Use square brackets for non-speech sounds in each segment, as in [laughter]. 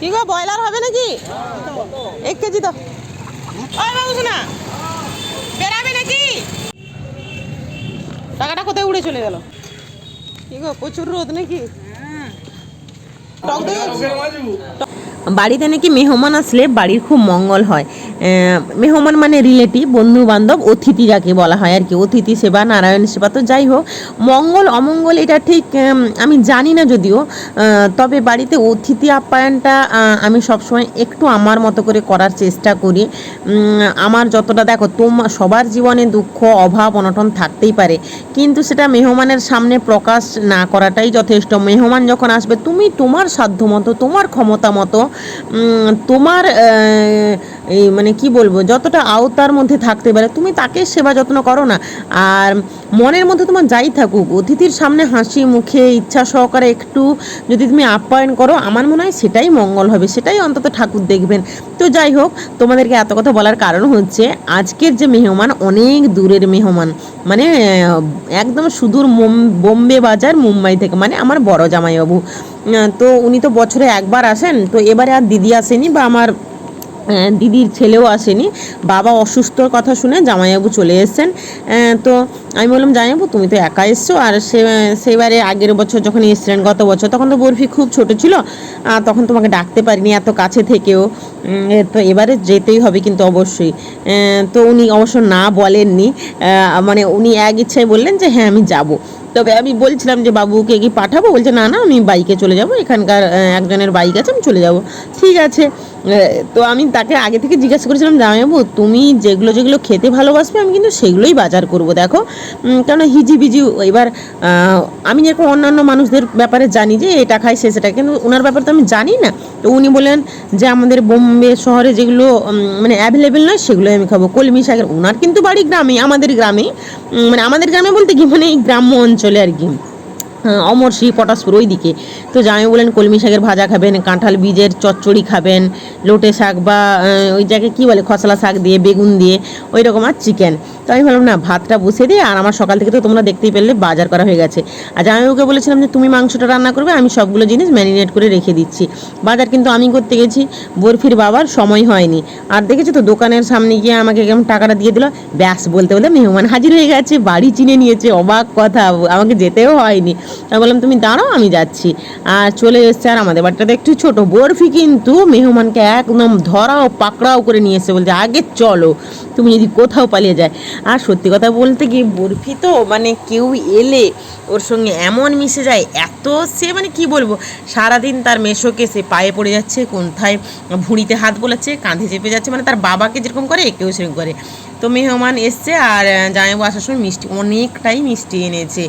কি গো ব্রয়লার হবে নাকি? এক কেজি তো ওই বাবু শোনা। বেরাবে নাকি? টাকাটা কোথায় উড়ে চলে গেল? কি গো প্রচুর রোদ নাকি? টক দই? বাড়িতে নাকি মেহমান আসলে বাড়ির খুব মঙ্গল হয়। মেহমান মানে রিলেটিভ বন্ধু বান্ধব অতিথি যাকে বলা হয় আর কি। অতিথি সেবা, নারায়ণ সেবা তো যাই হোক। মঙ্গল, অমঙ্গল এটা ঠিক আমি জানি না যদিও। তবে বাড়িতে অতিথি আপ্যায়নটা আমি সবসময় একটু আমার মতো করে করার চেষ্টা করি। আমার যতটা দেখো তোমার সবার জীবনে দুঃখ, অভাব, অনটন থাকতেই পারে। কিন্তু সেটা মেহমানের সামনে প্রকাশ না করাটাই যথেষ্ট। মেহমান যখন আসবে, তুমি তোমার সাধ্য মতো তোমার ক্ষমতা মতো তোমার এই মানে কি বলব, যতটা আওতার মধ্যে থাকতে পারে, তুমি তাকে সেবা যত্ন করো না। আর মনের মধ্যে তোমার যাই থাকুক, অতিথির সামনে হাসি, মুখে ইচ্ছা সহকারে একটু যদি তুমি আপ্যায়ন করো, আমার মনে হয় সেটাই মঙ্গল হবে, সেটাই অন্তত ঠাকুর দেখবেন। তো যাই হোক, তোমাদেরকে এত কথা বলার কারণ হচ্ছে, আজকের যে মেহমান অনেক দূরের মেহমান। মানে একদম সুদূর বোম্বে বাজার মুম্বাই থেকে মানে আমার বড় জামাইবাবু। তো উনি তো বছরে একবার আসেন, তো এবারে আর দিদি আসেনি বা আমার দিদির ছেলেও আসেনি, বাবা অসুস্থর কথা শুনে জামাইবাবু চলে এসেছেন। তো আমি বললাম, জামাইবাবু, তুমি তো একা এসছো। আর সে সেবারে আগের বছর যখন এসেছিলেন, গত বছর, তখন তো বরফি খুব ছোট ছিল আর তখন তোমাকে ডাকতে পারিনি এত কাছে থেকেও। তো এবারে যেতেই হবে কিন্তু অবশ্যই। তো উনি অবশ্য না বলেননি। মানে উনি এক ইচ্ছায় বললেন যে হ্যাঁ আমি যাব। তবে আমি বলছিলাম যে, বাবুকে কি পাঠাবো? বলছে, না না, আমি বাইকে চলে যাব। এখানকার একজনের বাইক আছে, আমি চলে যাব। ঠিক আছে। তো আমি তাকে আগে থেকে জিজ্ঞাসা করেছিলাম, জামাইবাবু, তুমি যেগুলো যেগুলো খেতে ভালোবাসবে, আমি কিন্তু সেগুলোই বাজার করব, দেখো। কেন হিজি বিজি এবার আমি যেরকম অন্যান্য মানুষদের ব্যাপারে জানি যে এটা খাই সে সেটা, কিন্তু ওনার ব্যাপারে তো আমি জানি না। তো উনি বলেন যে, আমাদের বোম্বে শহরে যেগুলো মানে অ্যাভেলেবেল নয়, সেগুলোই আমি খাব। কলমি শাকের ওনার কিন্তু বাড়ি গ্রামে আমাদের গ্রামে মানে আমাদের গ্রামে বলতে কি মানে এই গ্রাম্য অঞ্চলে আর কি। হ্যাঁ, অমরশি পটাশপুর ওই দিকে তো জামাই বলেন কলমি শাকের ভাজা খাবেন কাঁঠাল বীজের চচ্চড়ি খাবেন লোটে শাক বা ওই জায়গায় কী বলে খসলা শাক দিয়ে বেগুন দিয়ে ওই রকম আর চিকেন। তো আমি ভাবলাম না ভাতটা বসিয়ে দিই আর আমার সকাল থেকে তো তোমরা দেখতেই পেলে বাজার করা হয়ে গেছে। আর জামাইবাবুকে বলেছিলাম যে তুমি মাংসটা রান্না করবে আমি সবগুলো জিনিস ম্যারিনেট করে রেখে দিচ্ছি। বাজার কিন্তু আমি করতে গেছি বরফির বাবার সময় হয়নি। আর দেখেছ তো দোকানের সামনে গিয়ে আমাকে কেমন টাকাটা দিয়ে দিল? ব্যাস বলতে বলতে মেহমান হাজির হয়ে গেছে বাড়ি চিনে নিয়েছে অবাক কথা আমাকে যেতেও হয়নি। আমি বললাম, তুমি দাঁড়াও, আমি যাচ্ছি। আর চলে এসছে আর আমাদের বাড়িটা। একটু ছোট, বরফি কিন্তু মেহমানকে একদম ধরাও, পাকড়াও করে নিয়ে এসে বলছে, আগে চলো, তুমি যদি কোথাও পালিয়ে যায়। আর সত্যি কথা বলতে কি, বরফি তো মানে কেউ এলে ওর সঙ্গে এমন মিশে যায়, এত সে মানে কি বলব, সারাদিন তার মেশোকে সে পায়ে পড়ে যাচ্ছে কোথায় ভুঁড়িতে হাত বোলাচ্ছে, কাঁধে চেপে যাচ্ছে মানে তার বাবাকে যেরকম করে কেউ সেরকম করে। তো মেহমান এসছে আর জামাইবাবু আসার সময় মিষ্টি, অনেকটাই মিষ্টি এনেছে,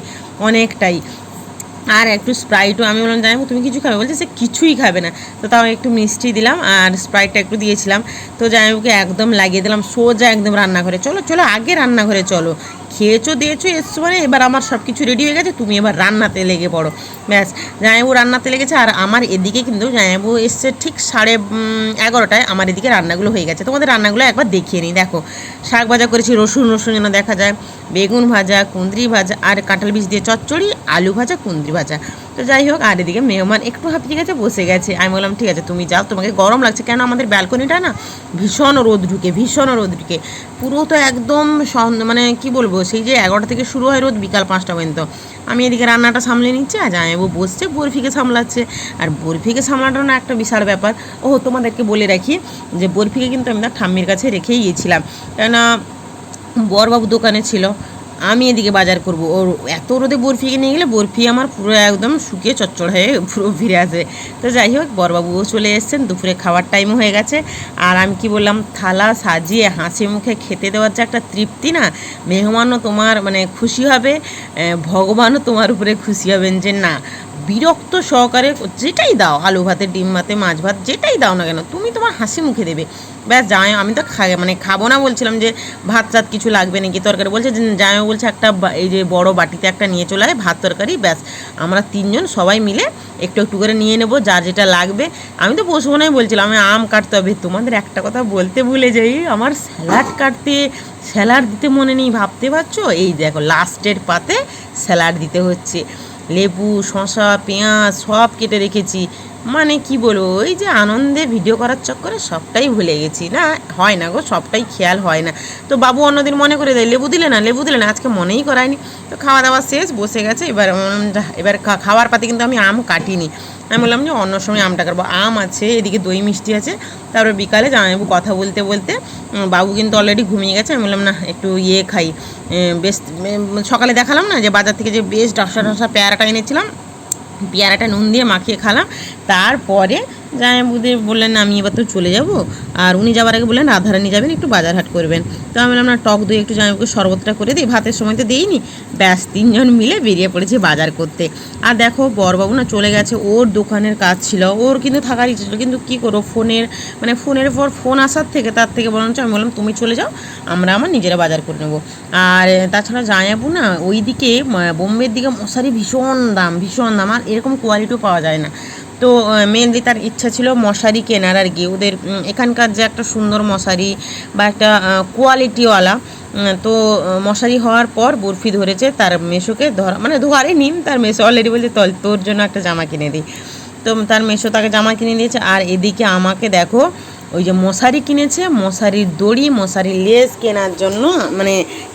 অনেকটাই। আর একটু স্প্রাইটও আমি বললাম জানাব তুমি কিছু খাবে? বলছে, সে কিছুই খাবে না। তো তাও একটু মিষ্টি দিলাম আর স্প্রাইটটা একটু দিয়েছিলাম। তো জামাইবাবুকে একদম লাগিয়ে দিলাম, সোজা একদম রান্নাঘরে। চলো চলো, আগে রান্নাঘরে চলো। খেয়েছো, দিয়েছ, এসছো মানে এবার আমার সব কিছু রেডি হয়ে গেছে, তুমি এবার রান্নাতে লেগে পড়ো। ব্যাস, জামাইবাবু রান্নাতে লেগেছে আর আমার এদিকে কিন্তু জামাইবাবু এসছে ঠিক সাড়ে এগারোটায়। আমার এদিকে রান্নাগুলো হয়ে গেছে। তোমাদের রান্নাগুলো একবার দেখিয়ে নিই, দেখো। শাক ভাজা করেছি, রসুন রসুন যেন দেখা যায়। বেগুন ভাজা, কুঁদরি ভাজা, আর কাঁঠাল বীজ দিয়ে চচ্চড়ি, আলু ভাজা, কুঁদরি ভাজা। তো যাই হোক, আর এদিকে মেহমান একটু হাঁপিয়ে গেছে, বসে গেছে। আমি বললাম, ঠিক আছে, তুমি যাও, তোমাকে গরম লাগছে। কেন আমাদের ব্যালকনিটা না ভীষণ রোদ ঢুকে, ভীষণ রোদ ঢুকে। পুরো তো একদম মানে কি বলব, সেই যে এগারোটা থেকে শুরু হয় রোদ বিকাল পাঁচটা পর্যন্ত। আমি এদিকে রান্নাটা সামলে নিচ্ছি, আর জামাইবাবু বসছে, বরফিকে সামলাচ্ছে। আর বরফিকে সামলানো না একটা বিশাল ব্যাপার। ও তোমাদেরকে বলে রাখি যে বরফিকে কিন্তু আমি তার ঠাম্মির কাছে রেখেই গিয়েছিলাম। কেননা বরবাবু দোকানে ছিল আমি এদিকে বাজার করব। ওর এত রোদে বরফিকে নিয়ে গেলে বরফি আমার পুরো একদম শুকিয়ে চচ্চড় হয়ে পুরো ফিরে আসবে তো যাই হোক বরবাবুও চলে এসেছেন, দুপুরে খাওয়ার টাইমও হয়ে গেছে। আর আমি কি বললাম, থালা সাজিয়ে হাসি মুখে খেতে দেওয়ার যে একটা তৃপ্তি না, মেহমানও তোমার মানে খুশি হবে ভগবানও তোমার উপরে খুশি হবেন যে না, বিরক্ত সহকারে যেটাই দাও, আলু ভাতে, ডিম ভাতে, মাছ ভাত, যেটাই দাও না কেন, তুমি তোমার হাসি মুখে দেবে। ব্যাস জামাই আমি তো খাই মানে খাব না বলছিলাম যে ভাত টাত কিছু লাগবে নাকি তরকারি। বলছে যে জামাই বলছে একটা এই যে বড় বাটিতে একটা নিয়ে চলে আয় ভাত তরকারি, ব্যাস। আমরা তিনজন সবাই মিলে একটু একটু করে নিয়ে নেব, যার যেটা লাগবে। আমি তো বসবো নাই বলছিলাম, আমি আম কাটতে হবে। তোমাদের একটা কথা বলতে ভুলে যাই, আমার স্যালাড কাটতে, স্যালাড দিতে মনে নেই, ভাবতে পারছ? এই দেখো, লাস্টের পাতে স্যালাড দিতে হচ্ছে। লেবু, শসা, পেঁয়াজ সব কেটে রেখেছি। মানে কি বলব, ওই যে আনন্দে ভিডিও করার চক্করে সবটাই ভুলে গেছি। না, হয় না গো, সবটাই খেয়াল হয় না। তো বাবু অন্যদিন মনে করে দেয়, লেবু দিলে না, লেবু দিলে না, আজকে মনেই করায়নি। তো খাওয়া দাওয়া শেষ, বসে গেছে, এবার এবার খাওয়ার পাতে কিন্তু আমি আম কাটিনি। আমি বললাম যে অন্য সময় আমটা কাটবো। আম আছে, এদিকে দই মিষ্টি আছে, তারপর বিকালে জামাইবাবু কথা বলতে বলতে বাবু কিন্তু অলরেডি ঘুমিয়ে গেছে, আমি বললাম, না, একটু ইয়ে খাই। বেশ সকালে দেখালাম না যে বাজার থেকে যে বেশ ডাসা ডাসা পেয়ারাটা এনেছিলাম পেয়ারাটা নুন দিয়ে মাখিয়ে খালাম। তারপরে জামাইবাবুদের বললেন, আমি এবার তো চলে যাব। আর উনি যাওয়ার আগে বললেন রাধারানি যাবেন, একটু বাজার হাট করবেন। তো আমি বললাম, না, টক দই একটু জামাইবাবুকে শরবতটা করে দিই, ভাতের সময় তো দিইনি। ব্যাস, তিনজন মিলে বেরিয়ে পড়েছি বাজার করতে। আর দেখো, বরবাবু না চলে গেছে, ওর দোকানের কাজ ছিল, ওর কিন্তু থাকার ইচ্ছে ছিল, কিন্তু কী করো ফোনের মানে ফোনের পর ফোন আসার থেকে, তার থেকে বরঞ্চ আমি বললাম, তুমি চলে যাও, আমরা আমার নিজেরা বাজার করে নেব। আর তাছাড়া জামাইবাবু না ওই দিকে বোম্বের দিকে মশারি ভীষণ দাম ভীষণ দাম, আর এরকম কোয়ালিটিও পাওয়া যায় না। তো মেনলি তার ইচ্ছা ছিল মশারি কেনার আর কি। ওদের এখানকার যে একটা সুন্দর মশারি বা একটা কোয়ালিটিওয়ালা তো মশারি হওয়ার পর বরফি ধরেছে তার মেশোকে ধরা মানে ধরে নিন তার মেশো। অলরেডি বলছে, তল, তোর জন্য একটা জামা কিনে দিই তো, তার মেশো তাকে জামা কিনে দিয়েছে। আর এদিকে আমাকে দেখো, ওই যে মশারি কিনেছে, মশারির দড়ি, মশারির লেস কেনার জন্য মানে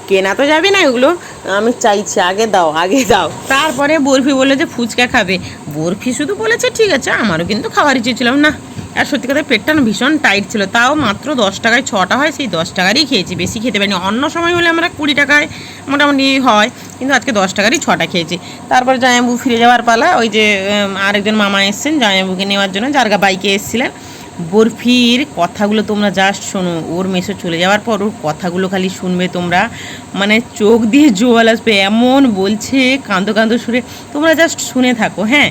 কেনা তো যাবে না এগুলো। আমি চাইছি, আগে দাও আগে দাও। তারপরে বরফি বলে যে ফুচকা খাবে। বরফি শুধু বলেছে, ঠিক আছে, আমারও কিন্তু খাওয়ার ইচ্ছে ছিল না। আর সত্যি কথা, পেটটা না ভীষণ টাইট ছিল। তাও মাত্র দশ টাকায় ছটা হয়, সেই দশ টাকারই খেয়েছি। বেশি খেতে পারিনি। অন্য সময় হলে আমরা কুড়ি টাকায় মোটামুটি হয়, কিন্তু আজকে দশ টাকারই ছটা খেয়েছি। তারপর জামাইবু ফিরে যাওয়ার পালা, ওই যে আরেকজন মামা এসছেন জামাইবুকে নেওয়ার জন্য জারগা বাইকে এসেছিলেন। বরফির কথাগুলো তোমরা জাস্ট শোনো ওর মেসে চলে যাওয়ার পর ওর কথাগুলো খালি শুনবে তোমরা। মানে চোখ দিয়ে জোয়াল আসবে এমন বলছে কাঁদো কাঁদো সুরে। তোমরা জাস্ট শুনে থাকো হ্যাঁ?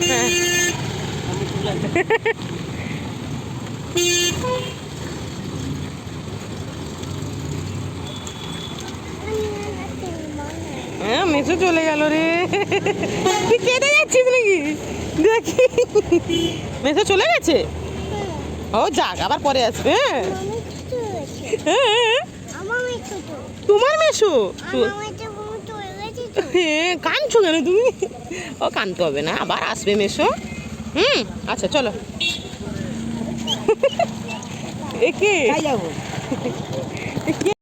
হ্যাঁ [laughs] মেসো চলে গেল রে। তুই কেটে যাচ্ছিস নাকি? দেখি। মেসো চলে গেছে? ও যাক আবার পরে আসবে হ্যাঁ। হ্যাঁ তোমার মেসো হ্যাঁ কাঁদছো কেন তুমি? ও কানতে হবে না আবার আসবে মেসো হুম আচ্ছা চলো। একে?